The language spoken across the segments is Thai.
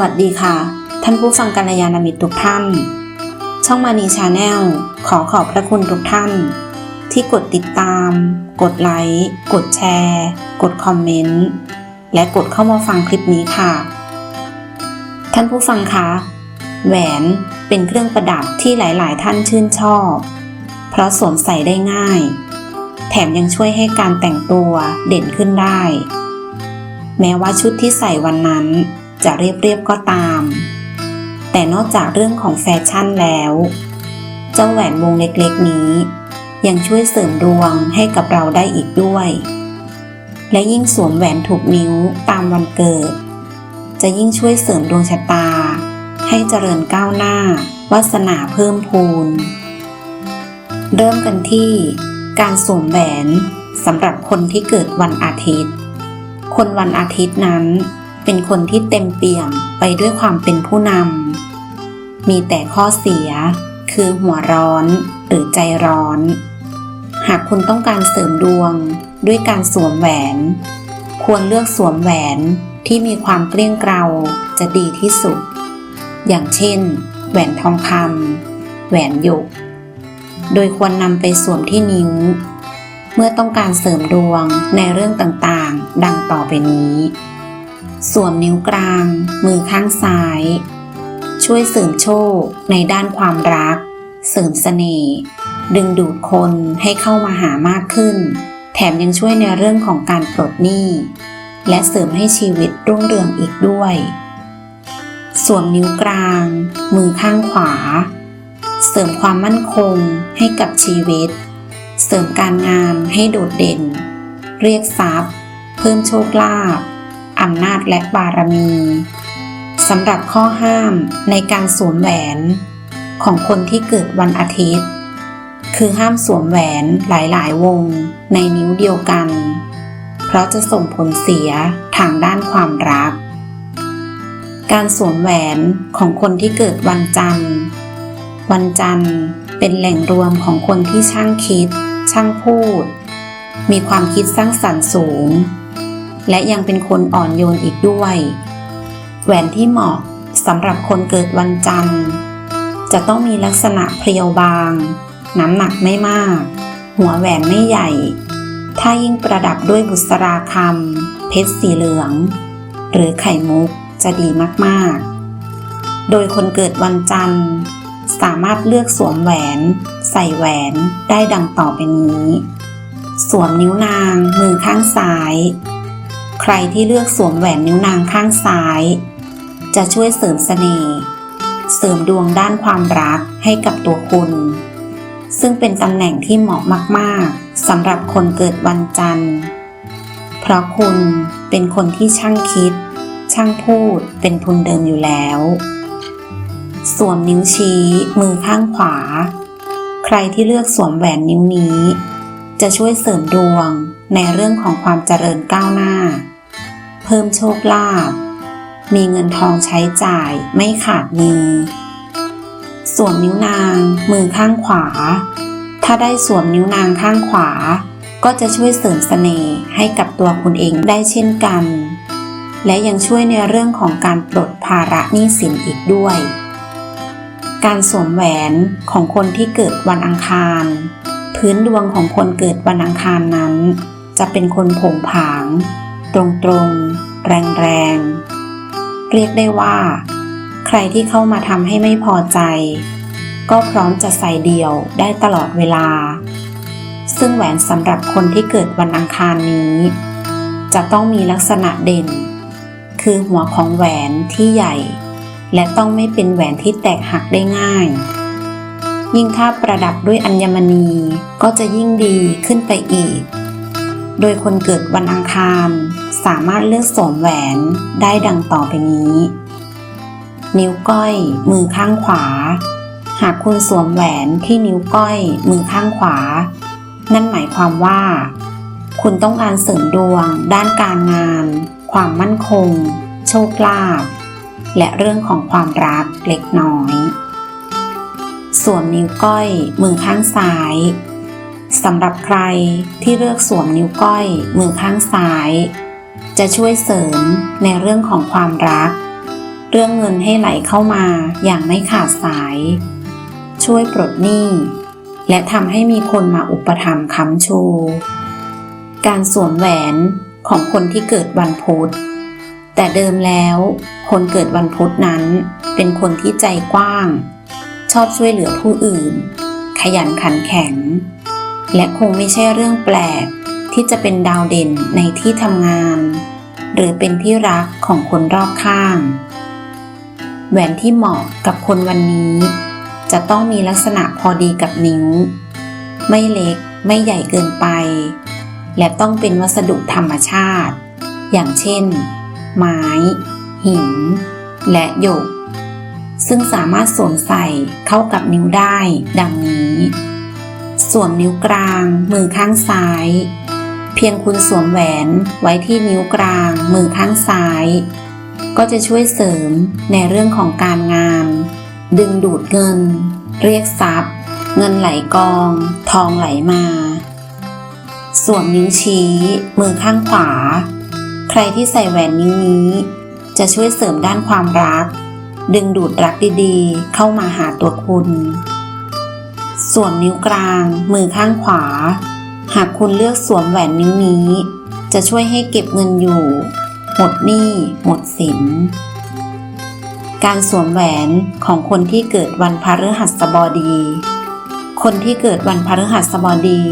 วัสดีค่ะ ท่านผู้ฟังกัลยาณมิตรทุกท่าน ช่องมานีชาแนลขอขอบพระคุณทุกท่าน ที่กดติดตาม กดไลค์กดแชร์ กดคอมเมนต์และกดเข้ามาฟังคลิปนี้ค่ะ ท่านผู้ฟังคะแหวนเป็นเครื่องประดับที่หลาย ๆ ท่านชื่นชอบ เพราะสวมใส่ได้ง่าย แถมยังช่วยให้การแต่งตัวเด่นขึ้นได้ แม้ว่าชุดที่ใส่วันนั้น จะเรียบๆก็ตาม แต่นอกจากเรื่องของแฟชั่นแล้ว เจ้าแหวนวงเล็กๆนี้ ยังช่วยเสริมดวงให้กับเราได้อีกด้วย และยิ่งสวมแหวนถูกนิ้วตามวันเกิด จะยิ่งช่วยเสริมดวงชะตา ให้เจริญก้าวหน้าวาสนาเพิ่มพูน เริ่มกันที่การสวมแหวนสำหรับคนที่เกิดวันอาทิตย์ คนวันอาทิตย์นั้น เป็นคนที่เต็มเปี่ยมไปด้วยความเป็นผู้นำ มีแต่ข้อเสียคือหัวร้อนหรือใจร้อน หากคุณต้องการเสริมดวงด้วยการสวมแหวน ควรเลือกสวมแหวนที่มีความเกลี้ยงเกลาจะดีที่สุด อย่างเช่น แหวนทองคำแหวนหยก โดยควรนำไปสวมที่นิ้ว เมื่อต้องการเสริมดวงในเรื่องต่างๆ ดังต่อไปนี้ สวมนิ้วกลาง มือข้างซ้าย ช่วยเสริมโชคในด้านความรัก เสริมเสน่ห์ดึงดูดคนให้เข้ามาหามากขึ้น แถมยังช่วยในเรื่องของการปลดหนี้ และเสริมให้ชีวิตรุ่งเรืองอีกด้วย สวมนิ้วกลาง มือข้างขวา เสริมความมั่นคงให้กับชีวิต เสริมการงานให้โดดเด่น เรียกทรัพย์ เพิ่มโชคลาภ อำนาจและบารมีสำหรับข้อห้ามในการสวมแหวนของคนที่เกิดวันอาทิตย์ คือห้ามสวมแหวนหลายๆ วงในนิ้วเดียวกัน เพราะจะส่งผลเสียทางด้านความรัก การสวมแหวนของคนที่เกิดวันจันทร์ วันจันทร์เป็นแหล่งรวมของคนที่ช่างคิด ช่างพูด มีความคิดสร้างสรรค์สูง และยังเป็นคนอ่อนโยนอีกด้วย แหวนที่เหมาะสำหรับคนเกิดวันจันทร์ จะต้องมีลักษณะเพรียวบาง น้ำหนักไม่มาก หัวแหวนไม่ใหญ่ ถ้ายิ่งประดับด้วยบุษราคำเพชรสีเหลือง หรือไข่มุกจะดีมากๆ โดยคนเกิดวันจันทร์ สามารถเลือกสวมแหวน ใส่แหวนได้ดังต่อไปนี้ สวมนิ้วนางมือข้างซ้าย รที่เลือกสวมแหวนนิ้วนางข้างซ้าย จะช่วยเสริมเสน่ห์เสริมดวงด้านความรักให้กับตัวคุณ ซึ่งเป็นตำแหน่งที่เหมาะมากๆสำหรับคนเกิดวันจันทร์ เพราะคุณเป็นคนที่ช่างคิด ช่างพูดเป็นทุนเดิมอยู่แล้ว สวมนิ้วชี้มือข้างขวา ใครที่เลือกสวมแหวนนิ้วนี้ จะช่วยเสริมดวงในเรื่องของความเจริญก้าวหน้า เพิ่มโชคลาภมีเงินทองใช้จ่ายไม่ขาดมือสวมนิ้วนางมือข้างขวา ถ้าได้สวมนิ้วนางข้างขวา ก็จะช่วยเสริมเสน่ห์ให้กับตัวคุณเองได้เช่นกัน และยังช่วยในเรื่องของการปลดภาระหนี้สินอีกด้วย การสวมแหวนของคนที่เกิดวันอังคาร พื้นดวงของคนเกิดวันอังคารนั้น จะเป็นคนผงผาง ตรงตรงแรงแรงๆ เรียกได้ว่า ใครที่เข้ามาทำให้ไม่พอใจ ก็พร้อมจะใส่เดี่ยวได้ตลอดเวลา ซึ่งแหวนสำหรับคนที่เกิดวันอังคารนี้ จะต้องมีลักษณะเด่น คือหัวของแหวนที่ใหญ่ และต้องไม่เป็นแหวนที่แตกหักได้ง่าย ยิ่งถ้าประดับด้วยอัญมณีก็จะยิ่งดีขึ้นไปอีกโดยคนเกิดวันอังคาร สามารถเลือกสวมแหวนได้ดังต่อไปนี้ นิ้วก้อย มือข้างขวา หากคุณสวมแหวนที่นิ้วก้อย มือข้างขวา นั่นหมายความว่า คุณต้องการเสริมดวง ด้านการงาน ความมั่นคง โชคลาภและเรื่องของความรักเล็กน้อย สวมนิ้วก้อย มือข้างซ้ายสำหรับใครที่เลือกสวมนิ้วก้อย มือข้างซ้าย จะช่วยเสริมในเรื่องของความรัก เรื่องเงินให้ไหลเข้ามาอย่างไม่ขาดสาย ช่วยปลดหนี้ และทำให้มีคนมาอุปถัมภ์ค้ำชู การสวมแหวนของคนที่เกิดวันพุธแต่เดิมแล้ว คนเกิดวันพุธนั้น เป็นคนที่ใจกว้าง ชอบช่วยเหลือผู้อื่น ขยันขันแข็ง และคงไม่ใช่เรื่องแปลก ที่จะเป็นดาวเด่นในที่ทำงาน หรือเป็นที่รักของคนรอบข้าง แหวนที่เหมาะกับคนวันนี้ จะต้องมีลักษณะพอดีกับนิ้ว ไม่เล็กไม่ใหญ่เกินไป และต้องเป็นวัสดุธรรมชาติ อย่างเช่น ไม้ หิน และหยก ซึ่งสามารถสวมใส่เข้ากับนิ้วได้ดังนี้สวมนิ้วกลาง มือข้างซ้าย เพียงคุณสวมแหวนไว้ที่นิ้วกลาง มือข้างซ้าย ก็จะช่วยเสริมในเรื่องของการงาน ดึงดูดเงิน เรียกทรัพย์ เงินไหลกอง ทองไหลมา สวมนิ้วชี้ มือข้างขวา ใครที่ใส่แหวนนิ้วนี้ จะช่วยเสริมด้านความรัก ดึงดูดรักดีๆ เข้ามาหาตัวคุณ สวมนิ้วกลาง มือข้างขวา หากคุณเลือกสวมแหวนนิ้วนี้ จะช่วยให้เก็บเงินอยู่ หมดหนี้หมดสิน การสวมแหวนของคนที่เกิดวันพฤหัสบดี คนที่เกิดวันพฤหัสบดี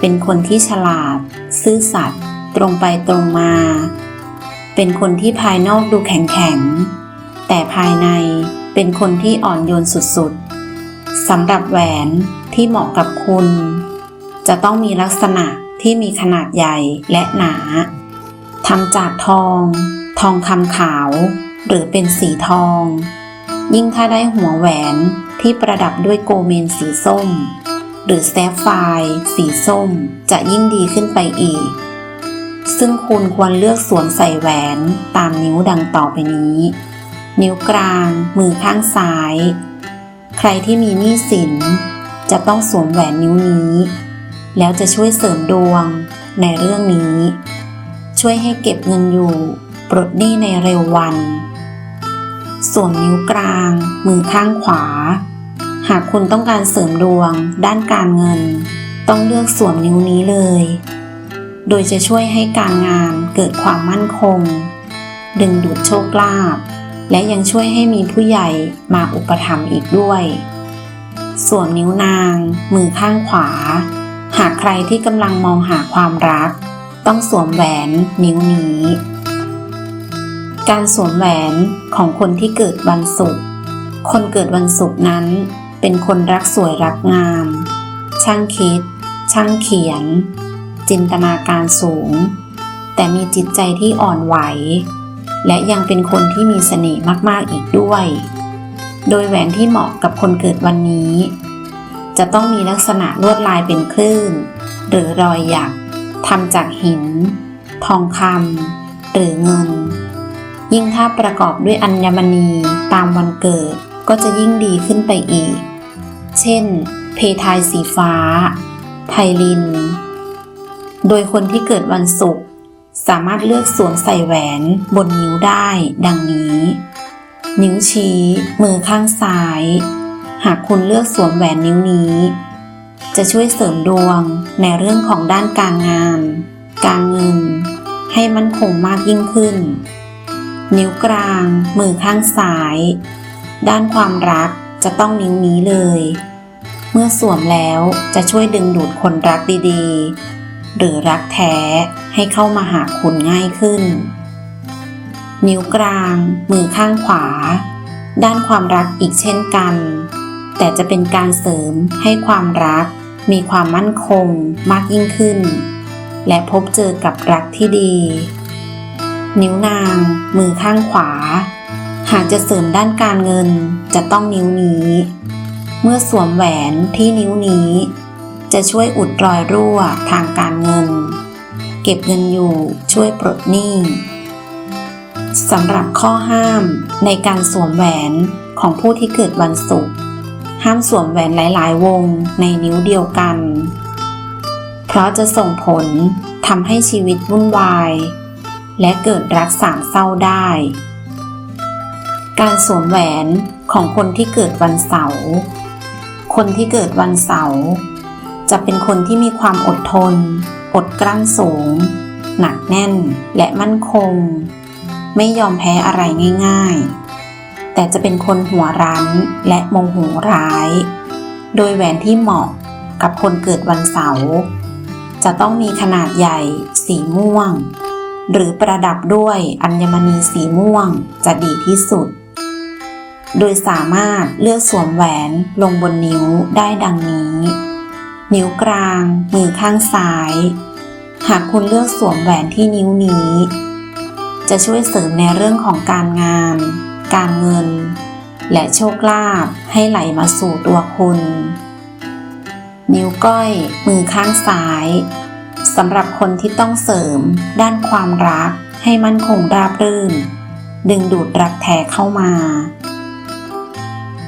เป็นคนที่ฉลาด ซื่อสัตย์ตรงไปตรงมา เป็นคนที่ภายนอกดูแข็งแข็ง แต่ภายในเป็นคนที่อ่อนโยนสุดๆสำหรับแหวนที่เหมาะกับคุณ จะต้องมีลักษณะที่มีขนาดใหญ่และหนาทำจากทอง ทองคำขาว หรือเป็นสีทอง ยิ่งถ้าได้หัวแหวนที่ประดับด้วยโกเมนสีส้ม หรือแซฟไฟร์สีส้มจะยิ่งดีขึ้นไปอีก ซึ่งคุณควรเลือกสวมใส่แหวนตามนิ้วดังต่อไปนี้ นิ้วกลางมือข้างซ้าย ใครที่มีหนี้สินจะต้องสวมแหวนนิ้วนี้ แล้วจะช่วยเสริมดวงในเรื่องนี้ ช่วยให้เก็บเงินอยู่ปลดหนี้ในเร็ววัน สวมนิ้วกลาง มือข้างขวา หากคุณต้องการเสริมดวงด้านการเงิน ต้องเลือกสวมนิ้วนี้เลย โดยจะช่วยให้การงานเกิดความมั่นคง ดึงดูดโชคลาภและยังช่วยให้มีผู้ใหญ่มาอุปถัมภ์อีกด้วย สวมนิ้วนาง มือข้างขวา หากใครที่กำลังมองหาความรัก ต้องสวมแหวนนิ้วนี้ การสวมแหวนของคนที่เกิดวันศุกร์ คนเกิดวันศุกร์นั้น เป็นคนรักสวยรักงาม ช่างคิด ช่างเขียน จินตนาการสูง แต่มีจิตใจที่อ่อนไหว และยังเป็นคนที่มีเสน่ห์มากๆอีกด้วย โดยแหวนที่เหมาะกับคนเกิดวันนี้ จะต้องมีลักษณะลวดลายเป็นคลื่น หรือรอยหยักทำจากหิน ทองคำหรือเงิน ยิ่งถ้าประกอบด้วยอัญมณีตามวันเกิดก็จะยิ่งดีขึ้นไปอีก เช่น เพทายสีฟ้า ไพลิน โดยคนที่เกิดวันศุกร์สามารถเลือกสวมใส่แหวนบนนิ้วได้ ดังนี้ นิ้วชี้ มือข้างซ้าย หากคุณเลือกสวมแหวนนิ้วนี้ จะช่วยเสริมดวงในเรื่องของด้านการงาน การเงิน ให้มั่นคงมากยิ่งขึ้น นิ้วกลาง มือข้างซ้าย ด้านความรักจะต้องนิ้วนี้เลย เมื่อสวมแล้วจะช่วยดึงดูดคนรักดีๆ หรือรักแท้ให้เข้ามาหาคุณง่ายขึ้น นิ้วกลาง มือข้างขวา ด้านความรักอีกเช่นกัน แต่จะเป็นการเสริมให้ความรัก มีความมั่นคงมากยิ่งขึ้น และพบเจอกับรักที่ดี นิ้วนาง มือข้างขวา หากจะเสริมด้านการเงินจะต้องนิ้วนี้ เมื่อสวมแหวนที่นิ้วนี้ จะช่วยอุดรอยรั่วทางการเงิน เก็บเงินอยู่ช่วยปลดหนี้สำหรับข้อห้ามในการสวมแหวนของผู้ที่เกิดวันศุกร์ ห้ามสวมแหวนหลาย ๆ วงในนิ้วเดียวกัน เพราะจะส่งผลทำให้ชีวิตวุ่นวาย และเกิดรักสามเศร้าได้ การสวมแหวนของคนที่เกิดวันเสาร์ คนที่เกิดวันเสาร์จะเป็นคนที่มีความอดทน อดกลั้นสูง หนักแน่นและมั่นคง ไม่ยอมแพ้อะไรง่าย ๆ แต่จะเป็นคนหัวรั้นและโมโหร้าย โดยแหวนที่เหมาะกับคนเกิดวันเสาร์จะต้องมีขนาดใหญ่ สีม่วง หรือประดับด้วยอัญมณีสีม่วงจะดีที่สุด โดยสามารถเลือกสวมแหวนลงบนนิ้วได้ดังนี้ นิ้วกลาง มือข้างซ้าย หากคุณเลือกสวมแหวนที่นิ้วนี้ จะช่วยเสริมในเรื่องของการงาน การเงิน และโชคลาภให้ไหลมาสู่ตัวคุณ นิ้วก้อยมือข้างซ้ายสำหรับคนที่ต้องเสริมด้านความรักให้มั่นคงราบรื่น ดึงดูดรักแท้เข้ามา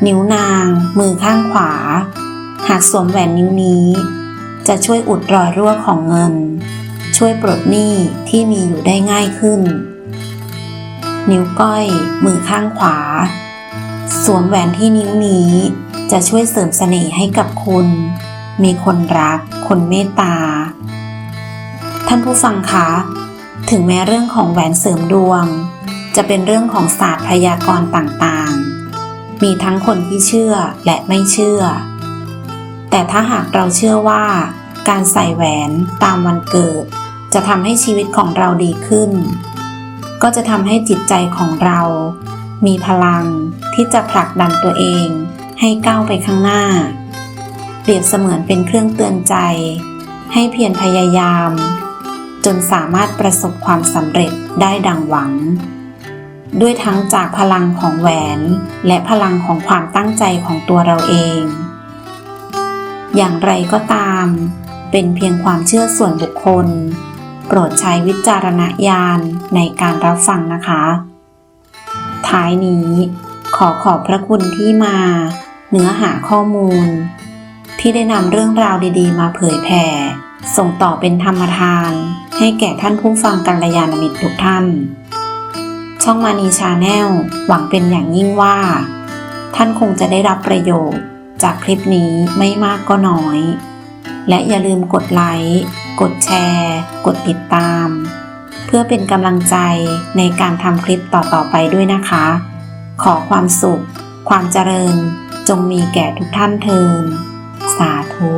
นิ้วนาง มือข้างขวา หากสวมแหวนนิ้วนี้ จะช่วยอุดรอยรั่วของเงิน ช่วยปลดหนี้ที่มีอยู่ได้ง่ายขึ้น นิ้วก้อย มือข้างขวา สวมแหวนที่นิ้วนี้ จะช่วยเสริมเสน่ห์ให้กับคุณ มีคนรัก คนเมตตา ท่านผู้ฟังคะ ถึงแม้เรื่องของแหวนเสริมดวง จะเป็นเรื่องของศาสตร์พยากรณ์ต่างๆ มีทั้งคนที่เชื่อและไม่เชื่อ แต่ถ้าหากเราเชื่อว่าการใส่แหวนตามวันเกิด จะทำให้ชีวิตของเราดีขึ้น ก็จะทำให้จิตใจของเรา มีพลังที่จะผลักดันตัวเองให้ก้าวไปข้างหน้า เปรียบเสมือนเป็นเครื่องเตือนใจ ให้เพียรพยายาม จนสามารถประสบความสำเร็จได้ดังหวัง ด้วยทั้งจากพลังของแหวน และพลังของความตั้งใจของตัวเราเอง อย่างไรก็ตาม เป็นเพียงความเชื่อส่วนบุคคล โปรดใช้วิจารณญาณในการรับฟังนะคะ ท้ายนี้ขอขอบพระคุณที่มา เนื้อหาข้อมูล ที่ได้นำเรื่องราวดีๆ มาเผยแผ่ ส่งต่อเป็นธรรมทาน ให้แก่ท่านผู้ฟังกัลยาณมิตรทุกท่าน ช่องมานีชาแนลหวังเป็นอย่างยิ่งว่า ท่านคงจะได้รับประโยชน์จากคลิปนี้ไม่มากก็น้อย และอย่าลืมกดไลค์ กดแชร์ กดติดตาม เพื่อเป็นกำลังใจในการทำคลิปต่อๆไปด้วยนะคะ ขอความสุข ความเจริญจงมีแก่ทุกท่านเทินสาธุ